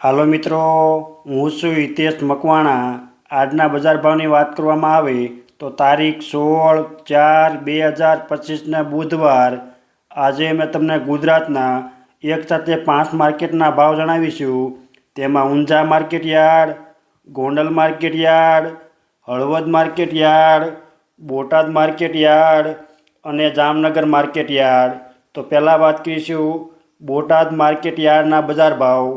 હાલો મિત્રો, હું છું હિતેશ મકવાણા. આજના બજાર ભાવની વાત કરવામાં આવે તો તારીખ સોળ ચાર બે હજાર પચીસના બુધવાર. આજે મેં તમને ગુજરાતના એક સાથે પાંચ માર્કેટના ભાવ જણાવીશું. તેમાં Unjha market yard, Gondal market yard, Halvad market yard, Botad market yard અને જામનગર માર્કેટ યાર્ડ. તો પહેલાં વાત કરીશું બોટાદ માર્કેટ યાર્ડના બજાર ભાવ.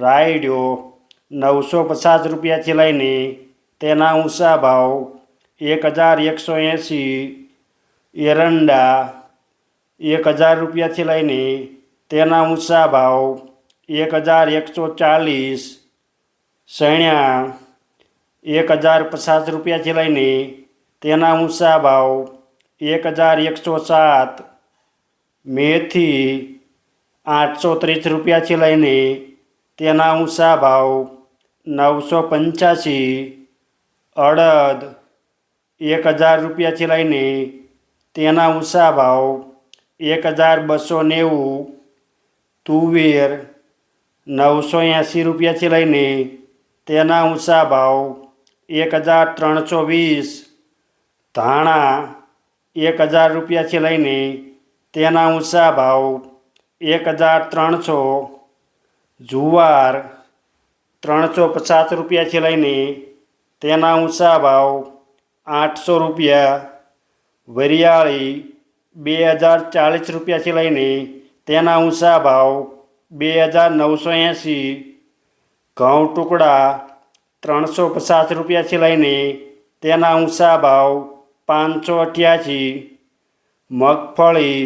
રાયડો નવસો પચાસ રૂપિયાથી લઈને તેના ઊંચા ભાવ એક હજાર એકસો એંસી, એરંડા એક હજાર રૂપિયાથી લઈને તેના ઊંચા ભાવ એક હજાર એકસો ચાલીસ, સૈણ્યા એક હજાર પચાસ રૂપિયાથી લઈને તેના ઊંચા ભાવ એક હજાર એકસો સાત, મેથી આઠસો ત્રીસ રૂપિયાથી લઈને તેના ઊંચા ભાવ નવસો પંચ્યાસી, અડદ એક હજાર રૂપિયાથી લઈને તેના ઊંચા ભાવ એક હજાર બસો નેવું, તુવેર નવસો એંસી રૂપિયાથી લઈને તેના ઊંચા ભાવ એક હજાર ત્રણસો વીસ, ધાણા એક હજાર રૂપિયાથી લઈને તેના ઊંચા ભાવ એક હજાર ત્રણસો જુવાર ત્રણસો પચાસ રૂપિયાથી લઈને તેના ઊંચા ભાવ આઠસો રૂપિયા, વરિયાળી બે હજાર ચાલીસ રૂપિયાથી લઈને તેના ઊંચા ભાવ બે હજાર નવસો એંસી, ઘઉં ટુકડા ત્રણસો પચાસ રૂપિયાથી લઈને તેના ઊંચા ભાવ પાંચસો અઠ્યાસી, મગફળી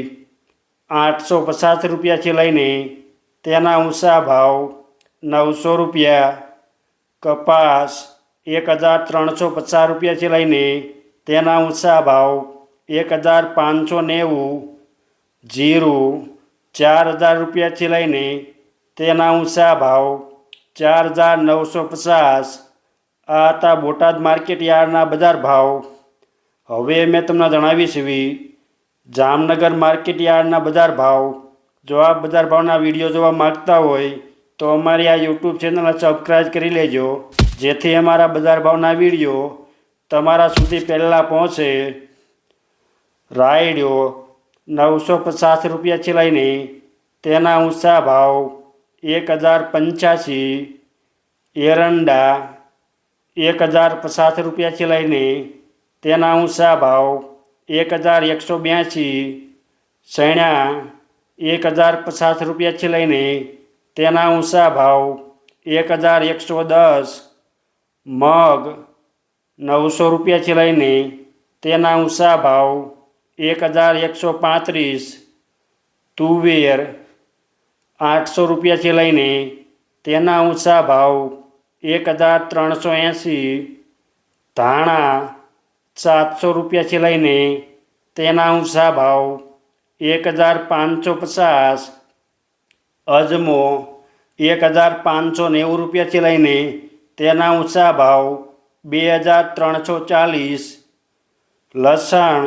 આઠસો પચાસ રૂપિયાથી લઈને તેના ઊંચા ભાવ નવસો રૂપિયા, કપાસ એક હજાર ત્રણસો પચાસ રૂપિયાથી લઈને તેના ઊંચા ભાવ એક હજાર પાંચસો નેવું, જીરું ચાર હજાર રૂપિયાથી લઈને તેના ઊંચા ભાવ ચાર હજાર નવસો પચાસ. આ હતા બોટાદ માર્કેટ યાર્ડના બજાર ભાવ. હવે મેં તમને જણાવીશ જામનગર માર્કેટ યાર્ડના બજાર ભાવ. જો આ બજાર ભાવના વીડિયો જોવા માગતા હોય, તો અમારી આ યુટ્યુબ ચેનલને સબસ્ક્રાઈબ કરી લેજો, જેથી અમારા બજાર ભાવના વીડિયો તમારા સુધી પહેલાં પહોંચે. રાયડો નવસો પચાસ રૂપિયાથી લઈને તેના ઊંચા ભાવ એક હજાર પંચ્યાસી, એરંડા એક હજાર પચાસ રૂપિયાથી લઈને તેના ઊંચા ભાવ એક હજાર એકસો બ્યાસી સૈણા એક હજાર પચાસ રૂપિયાથી લઈને તેના ઊંચા ભાવ એક હજાર એકસો દસ મગ નવસો રૂપિયાથી લઈને તેના ઊંચા ભાવ એક હજાર એકસો પાંત્રીસ તુવેર આઠસો રૂપિયાથી લઈને તેના ઊંચા ભાવ એક હજાર ત્રણસો એંસી ધાણા સાતસો રૂપિયાથી લઈને તેના ઊંચા ભાવ એક હજાર પાંચસો પચાસ, અજમો એક હજાર પાંચસો નેવું રૂપિયાથી લઈને તેના ઊંચા ભાવ બે હજાર ત્રણસો ચાલીસ, લસણ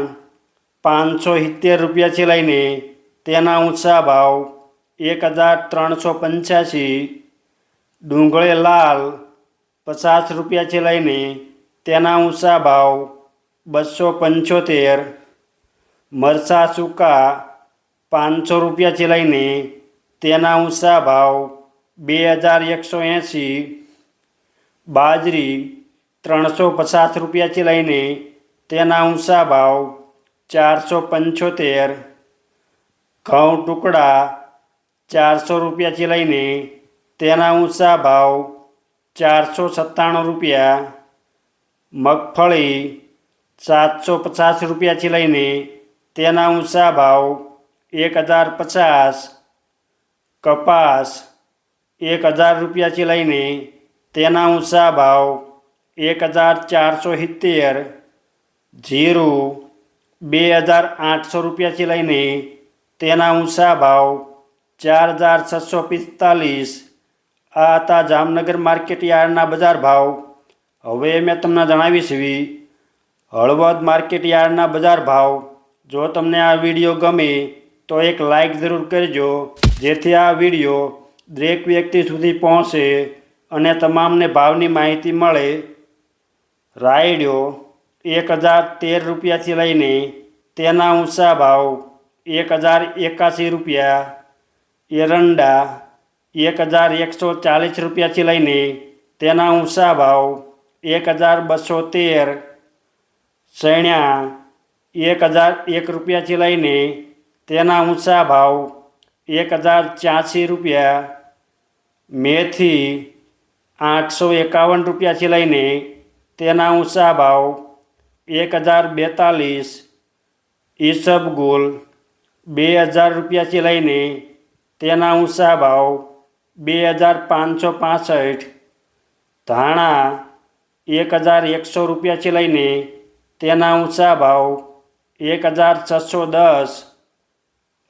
પાંચસો સિત્તેર રૂપિયાથી લઈને તેના ઊંચા ભાવ એક હજાર ત્રણસો પંચ્યાસી, ડુંગળી લાલ પચાસ રૂપિયાથી લઈને તેના ઊંચા ભાવ બસો પંચોતેર મરચાં સૂકા પાંચસો રૂપિયાથી લઈને તેના ઊંચા ભાવ બે હજાર એકસો એંસી બાજરી ત્રણસો પચાસ રૂપિયાથી લઈને તેના ઊંચા ભાવ ચારસો પંચોતેર, ઘઉં ટુકડા ચારસો રૂપિયાથી લઈને તેના ઊંચા ભાવ ચારસો સત્તાણું રૂપિયા, મગફળી સાતસો પચાસ રૂપિયાથી લઈને તેના ઊંચા ભાવ એક હજાર પચાસ કપાસ એક હજાર રૂપિયાથી લઈને તેના ઊંચા ભાવ એક હજાર ચારસો સિત્તેર જીરું બે હજાર આઠસો રૂપિયાથી લઈને તેના ઊંચા ભાવ ચાર હજાર છસો પિસ્તાલીસ આ હતા જામનગર માર્કેટ યાર્ડના બજાર ભાવ હવે મેં તમને જણાવીશ એવી હળવદ માર્કેટ યાર્ડના બજાર ભાવ જો તમને આ વીડિયો ગમે, તો એક લાઈક જરૂર કરજો, જેથી આ વીડિયો દરેક વ્યક્તિ સુધી પહોંચે અને તમામને ભાવની માહિતી મળે. રાયડો એક હજાર તેર રૂપિયાથી લઈને તેના ઊંચા ભાવ એક હજાર એકાસી રૂપિયા, એરંડા એક હજાર એકસો ચાલીસ રૂપિયાથી લઈને તેના ઊંચા ભાવ એક હજાર બસો તેર સૈણ્યા એક હજાર એક રૂપિયાથી લઈને તેના ઊંચા ભાવ એક હજાર ત્યાંસી રૂપિયા, મેથી આઠસો એકાવન રૂપિયાથી લઈને તેના ઊંચા ભાવ એક હજાર બેતાલીસ ઈસબગુલ બે હજાર રૂપિયાથી લઈને તેના ઊંચા ભાવ બે હજાર પાંચસો પાસઠ, ધાણા એક હજાર એકસો રૂપિયાથી લઈને તેના ઊંચા ભાવ એક હજાર છસો દસ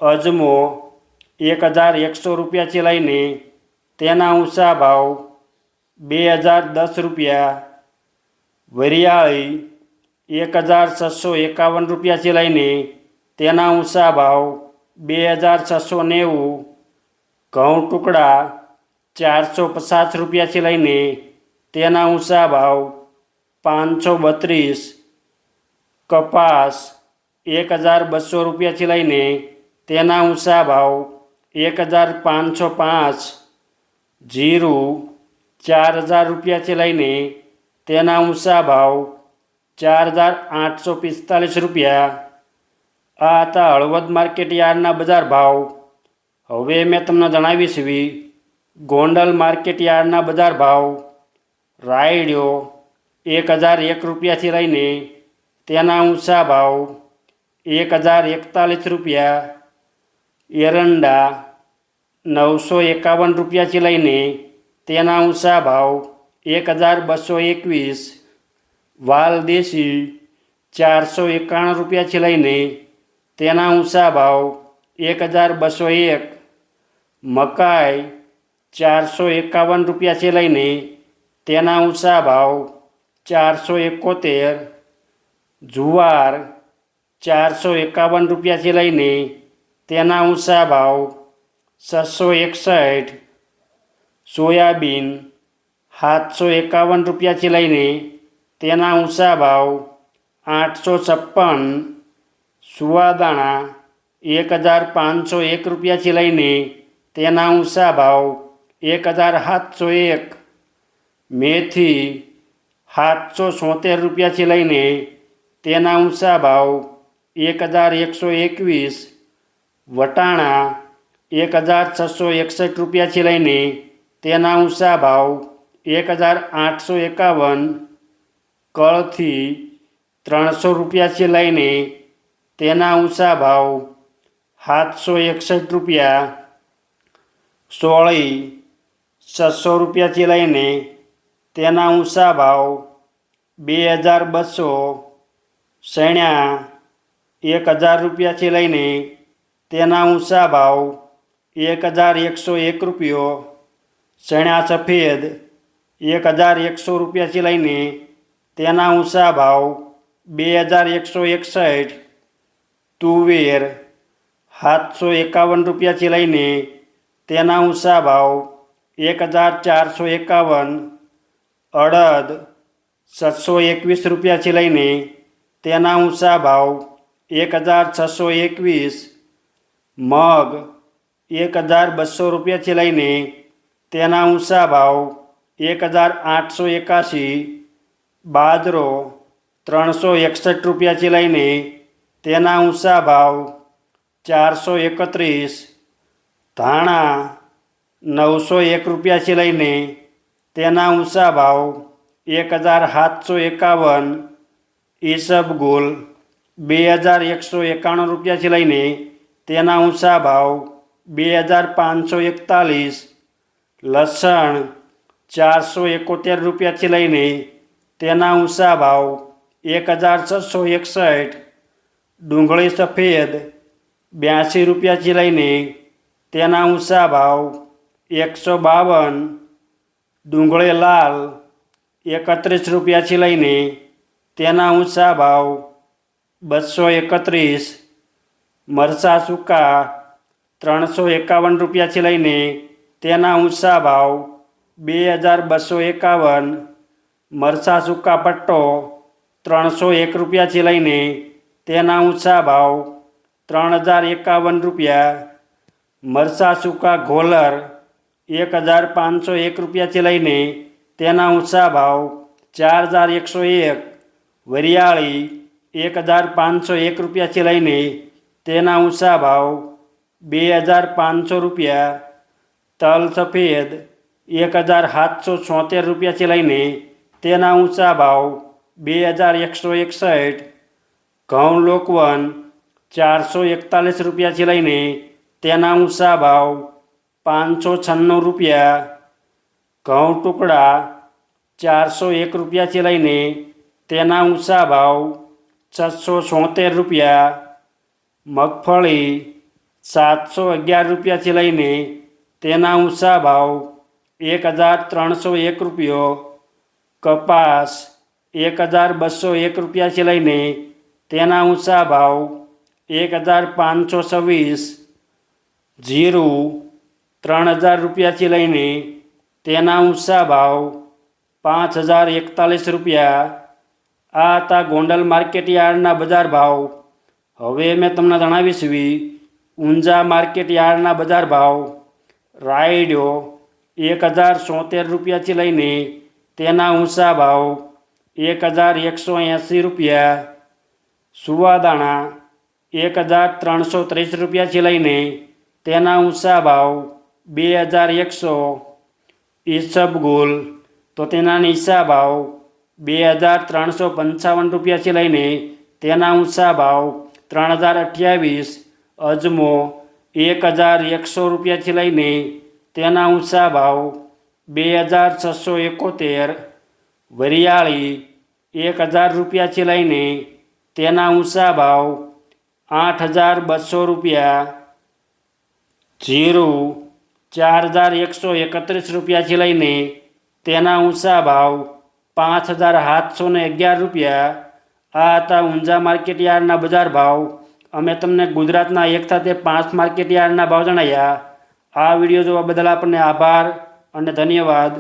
અજમો એક હજાર એકસો રૂપિયાથી લઈને તેના ઊંચા ભાવ બે હજાર દસ રૂપિયા વરિયાળી એક હજાર છસો એકાવન રૂપિયાથી લઈને તેના ઊંચા ભાવ બે હજાર છસો નેવું ઘઉં ટુકડા ચારસો પચાસ રૂપિયાથી લઈને તેના ઊંચા ભાવ પાંચસો બત્રીસ કપાસ એક હજાર બસો રૂપિયાથી લઈને તેના ઊંચા ભાવ એક હજાર પાંચસો પાંચ, જીરું ચાર હજાર રૂપિયાથી લઈને તેના ઊંચા ભાવ ચાર હજાર આઠસો પિસ્તાલીસ રૂપિયા. આ હતા હળવદ માર્કેટ યાર્ડના બજાર ભાવ. હવે મેં તમને જણાવીશ એવી ગોંડલ માર્કેટ યાર્ડના બજાર ભાવ. રાયડ્યો એક હજાર એક રૂપિયાથી લઈને તેના ઊંચા ભાવ એક હજાર એકતાલીસ રૂપિયા. એરંડા નવસો એકાવન રૂપિયાથી લઈને તેના ઊંચા ભાવ એક હજાર બસો એકવીસ. વાલ દેશી ચારસો એકાણું રૂપિયાથી લઈને તેના ઊંચા ભાવ એક હજાર બસો એક. મકાઈ ચારસો એકાવન રૂપિયાથી લઈને તેના ઊંચા ભાવ ચારસો એકોતેર. જુવાર ચારસો એકાવન રૂપિયાથી લઈને તેના ઊંચા ભાવ છસો એકસઠ સોયાબીન સાતસો એકાવન રૂપિયાથી લઈને તેના ઊંચા ભાવ આઠસો છપ્પન સુવાદાણા એક હજાર પાંચસો એક રૂપિયાથી લઈને તેના ઊંચા ભાવ એક હજાર સાતસો એક મેથી સાતસો છોતેર રૂપિયાથી લઈને તેના ઊંચા ભાવ એક હજાર એકસો એકવીસ વટાણા એક હજાર છસો એકસઠ રૂપિયાથી લઈને તેના ઊંચા ભાવ એક હજાર આઠસો એકાવન કળથી ત્રણસો રૂપિયાથી લઈને તેના ઊંચા ભાવ સાતસો એકસઠ રૂપિયા સોળી છસો રૂપિયાથી લઈને તેના ઊંચા ભાવ બે હજાર બસો સૈણ્યા એક હજાર રૂપિયાથી લઈને તેના ઊંચા ભાવ એક હજાર એકસો એક રૂપિયો ચણ્યા સફેદ એક હજાર એકસો રૂપિયાથી લઈને તેના ઊંચા ભાવ બે હજાર એકસો એકસઠ તુવેર સાતસો એકાવન રૂપિયાથી લઈને તેના ઊંચા ભાવ એક હજાર ચારસો એકાવન અડદ સાતસો એકવીસ રૂપિયાથી લઈને તેના ઊંચા ભાવ એક હજાર છસો એકવીસ મગ એક હજાર બસો રૂપિયાથી લઈને તેના ઊંચા ભાવ એક હજાર આઠસો એકાશી બાજરો ત્રણસો એકસઠ રૂપિયાથી લઈને તેના ઊંચા ભાવ ચારસો એકત્રીસ ધાણા નવસો એક રૂપિયાથી લઈને તેના ઊંચા ભાવ એક હજાર સાતસો એકાવન ઈસબગુલ બે હજાર એકસો એકાણું રૂપિયાથી લઈને તેના ઊંચા ભાવ બે હજાર પાંચસો એકતાલીસ, લસણ ચારસો એકોતેર રૂપિયાથી લઈને તેના ઊંચા ભાવ એક હજાર છસો એકસઠ, ડુંગળી સફેદ બ્યાસી રૂપિયાથી લઈને તેના ઊંચા ભાવ એકસો બાવન, ડુંગળી લાલ એકત્રીસ રૂપિયાથી લઈને તેના ઊંચા ભાવ બસો એકત્રીસ મરચાં સૂકા ત્રણસો એકાવન રૂપિયાથી લઈને તેના ઊંચા ભાવ બે હજાર બસો એકાવન મરસા સૂકા પટ્ટો ત્રણસો એક રૂપિયાથી લઈને તેના ઊંચા ભાવ ત્રણ હજાર એકાવન રૂપિયા મરસા સૂકા ઘોલર એક હજાર પાંચસો એક રૂપિયાથી લઈને તેના ઊંચા ભાવ ચાર હજાર એકસો એક વરિયાળી એક હજાર પાંચસો એક રૂપિયાથી લઈને તેના ઊંચા ભાવ બે હજાર પાંચસો રૂપિયા તલ સફેદ એક હજાર સાતસો છોતેર રૂપિયાથી લઈને તેના ઊંચા ભાવ બે હજાર એકસો એકસઠ ઘઉં લોકવન ચારસો એકતાલીસ રૂપિયાથી લઈને તેના ઊંચા ભાવ પાંચસો છન્નું રૂપિયા ઘઉં ટુકડા ચારસો એક રૂપિયાથી લઈને તેના ઊંચા ભાવ છસો છોતેર રૂપિયા, મગફળી સાતસો અગિયાર રૂપિયાથી લઈને તેના ઊંચા ભાવ એક હજાર ત્રણસો એક રૂપિયો, કપાસ એક હજાર બસો એક રૂપિયાથી લઈને તેના ઊંચા ભાવ એક હજાર પાંચસો છવ્વીસ, જીરું ત્રણ હજાર રૂપિયાથી લઈને તેના ઊંચા ભાવ પાંચ હજાર એકતાલીસ રૂપિયા આ હતા ગોંડલ માર્કેટ યાર્ડના બજાર ભાવ. હવે મેં તમને જણાવીશ વી, ઊંઝા માર્કેટ યાર્ડના બજાર ભાવ. રાયડો એક હજાર સોતેર રૂપિયાથી લઈને તેના ઊંચા ભાવ એક હજાર એકસો એંસી રૂપિયા. સુવાદાણા એક હજાર ત્રણસો ત્રીસ રૂપિયાથી લઈને તેના ઊંચા ભાવ બે હજાર એકસો. ઈસબગુલ તો તેના નીચા ભાવ બે હજાર ત્રણસો પંચાવન રૂપિયાથી લઈને તેના ઊંચા ભાવ ત્રણ હજાર અઠ્યાવીસ, અજમો એક હજાર એકસો રૂપિયાથી લઈને તેના ઊંચા ભાવ બે હજાર છસો એકોતેર, વરિયાળી એક હજાર રૂપિયાથી લઈને તેના ઊંચા ભાવ આઠ હજાર બસો રૂપિયા, જીરું ચાર હજાર એકસો એકત્રીસ રૂપિયાથી લઈને તેના ઊંચા ભાવ પાંચ હજાર સાતસો ને અગિયાર રૂપિયા. આ હતા ઊંઝા માર્કેટ યાર્ડના બજાર ભાવ. અમે તમને ગુજરાતના એક સાથે પાંચ માર્કેટ યાર્ડના ભાવ જણાવ્યા આ વીડિયો જોવા બદલ આપણને આભાર અને ધન્યવાદ.